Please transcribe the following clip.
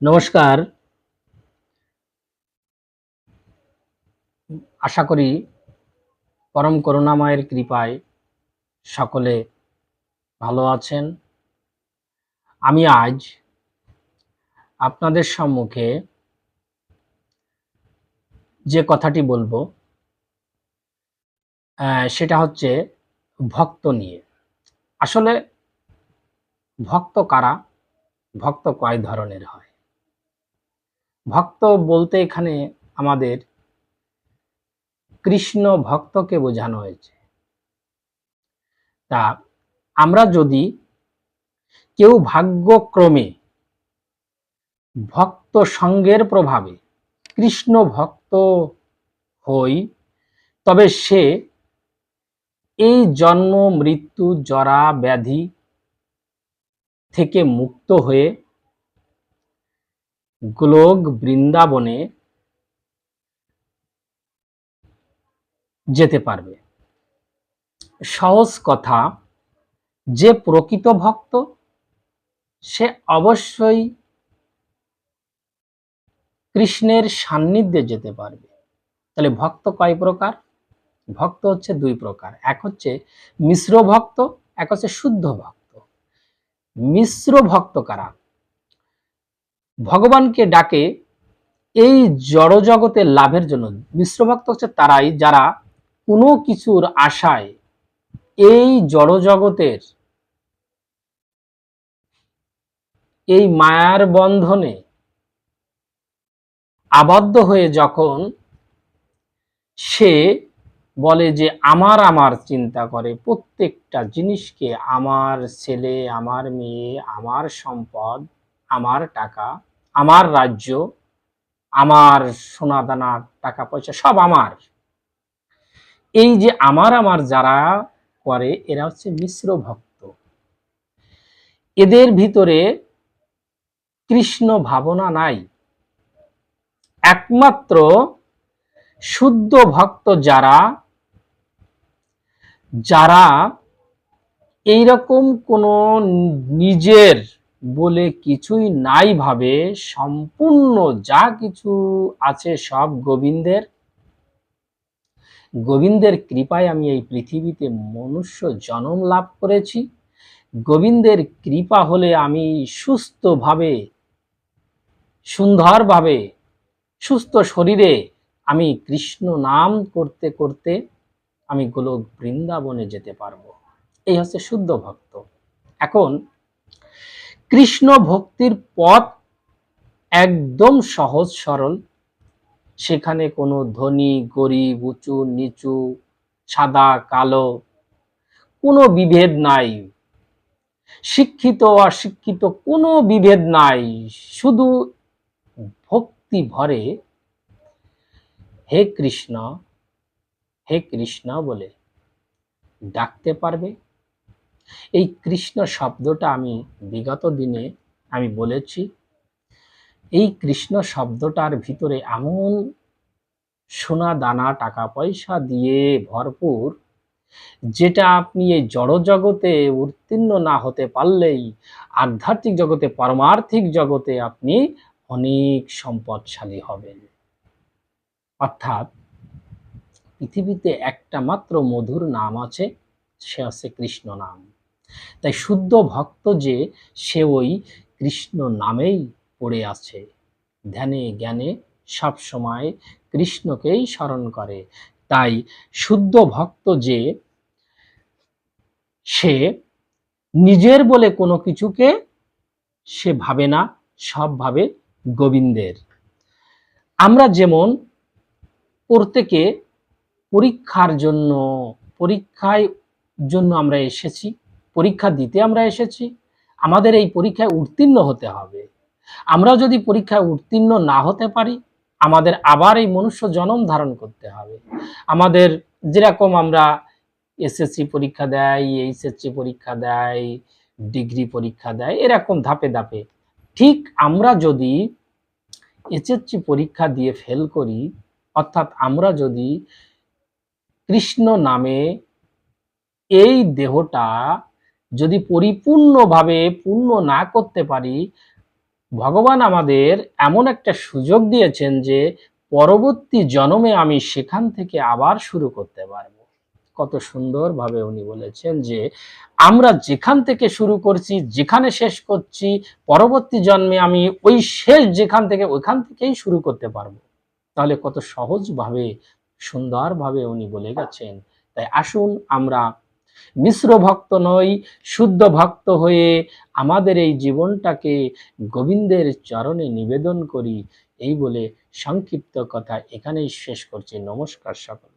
নমস্কার। আশা করি পরম করুণাময়ের কৃপায় সকলে ভালো আছেন। আমি আজ আপনাদের সম্মুখে যে কথাটি বলব সেটা হচ্ছে ভক্ত নিয়ে। আসলে ভক্ত কারা? ভক্ত কয় ধরনের হয়? ভক্ত বলতে এখানে আমাদের কৃষ্ণ ভক্তকে বোঝানো হয়েছে। তা আমরা যদি কেউ ভাগ্যক্রমে ভক্ত সঙ্গের প্রভাবে কৃষ্ণ ভক্ত হই, তবে সে এই জন্ম, মৃত্যু, জরা, ব্যাধি থেকে মুক্ত হয়ে গোলক বৃন্দাবনে যেতে পারবে। সহজ কথা, যে প্রকৃত ভক্ত, সে অবশ্যই কৃষ্ণের সান্নিধ্যে যেতে পারবে। তাহলে ভক্ত কয় প্রকার? ভক্ত হচ্ছে দুই প্রকার। এক হচ্ছে মিশ্র ভক্ত, এক হচ্ছে শুদ্ধ ভক্ত। মিশ্র ভক্ত কারা? ভগবানকে ডাকে এই জড়জগতের লাভের জন্য। মিশ্র ভক্ত হচ্ছে তারাই যারা কোনো কিছুর আশায় এই জড়জগতের এই মায়ার বন্ধনে আবদ্ধ হয়ে যখন সে বলে যে, আমার আমার চিন্তা করে, প্রত্যেকটা জিনিসকে আমার ছেলে, আমার মেয়ে, আমার সম্পদ, আমার টাকা আমার রাজ্য, আমার সোনা দানা টাকা পয়সা সব আমার। এই যে আমার আমার যারা করে, এরা হচ্ছে মিশ্র ভক্ত। এদের ভিতরে কৃষ্ণ ভাবনা নাই। একমাত্র শুদ্ধ ভক্ত যারা যারা এইরকম কোনো নিজের বলে কিছুই নাই ভাবে, সম্পূর্ণ যা কিছু আছে সব গোবিন্দের। গোবিন্দের কৃপায় আমি এই পৃথিবীতে মনুষ্য জন্ম লাভ করেছি। গোবিন্দের কৃপা হলে আমি সুস্থভাবে, সুন্দরভাবে, সুস্থ শরীরে আমি কৃষ্ণ নাম করতে করতে আমি গোলক বৃন্দাবনে যেতে পারব। এই হচ্ছে শুদ্ধ ভক্ত। এখন কৃষ্ণ ভক্তির পথ একদম সহজ সরল। সেখানে কোনো ধনী, গরিব, উঁচু, নিচু, সাদা, কালো কোনো বিভেদ নাই। শিক্ষিত, অশিক্ষিত কোনো বিভেদ নাই। শুধু ভক্তি ভরে হে কৃষ্ণ হে কৃষ্ণ বলে ডাকতে পারবে। এই কৃষ্ণ শব্দটা আমি বিগত দিনে আমি বলেছি। এই কৃষ্ণ শব্দটার ভিতরে এমন সোনা দানা, টাকা পয়সা দিয়ে ভরপুর, যেটা আপনি এই জড় জগতে উত্তীর্ণ না হতে পারলেই, আধ্যাত্মিক জগতে, পারমার্থিক জগতে আপনি অনেক সম্পদশালী হবেন। অর্থাৎ পৃথিবীতে একটা মাত্র মধুর নাম আছে, সে আছে কৃষ্ণ নাম। তাই শুদ্ধ ভক্ত যে সে ওই কৃষ্ণ নামেই পড়ে আছে। ধ্যানে জ্ঞানে সব সময় কৃষ্ণকেই স্মরণ করে। তাই শুদ্ধ ভক্ত যে সে নিজের বলে কোনো কিছুকে সে ভাবে না, সব ভাবে গোবিন্দের। আমরা যেমন প্রত্যেকে পরীক্ষার জন্য, পরীক্ষায় জন্য আমরা এসেছি পরীক্ষা দিতে আমরা এসেছি, আমাদের এই পরীক্ষায় উত্তীর্ণ হতে হবে। আমরা যদি পরীক্ষায় উত্তীর্ণ না হতে পারি, আমাদের আবার এই মনুষ্য জন্ম ধারণ করতে হবে। আমাদের যেরকম আমরা এসএসসি পরীক্ষা দেয় এইচএসসি পরীক্ষা দেয়, ডিগ্রি পরীক্ষা দেয়, এরকম ধাপে ধাপে। ঠিক আমরা যদি এইচএসসি পরীক্ষা দিয়ে ফেল করি, অর্থাৎ আমরা যদি কৃষ্ণ নামে এই দেহটা যদি পরিপূর্ণভাবে পূর্ণ না করতে পারি, ভগবান আমাদের এমন একটা সুযোগ দিয়েছেন যে পরবর্তী জন্মে আমি সেখান থেকে আবার শুরু করতে পারব। কত সুন্দরভাবে উনি বলেছেন যে, আমরা যেখান থেকে শুরু করছি, যেখানে শেষ করছি, পরবর্তী জন্মে আমি ওই শেষ যেখান থেকে ওইখান থেকেই শুরু করতে পারব। তাহলে কত সহজভাবে, সুন্দরভাবে উনি বলে গেছেন। তাই আসুন আমরা মিশ্র ভক্ত নই, শুদ্ধ ভক্ত হয়ে আমাদের এই জীবনটাকে গোবিন্দের চরণে নিবেদন করি। এই বলে সংক্ষিপ্ত কথা এখানেই শেষ করছি। নমস্কার সকল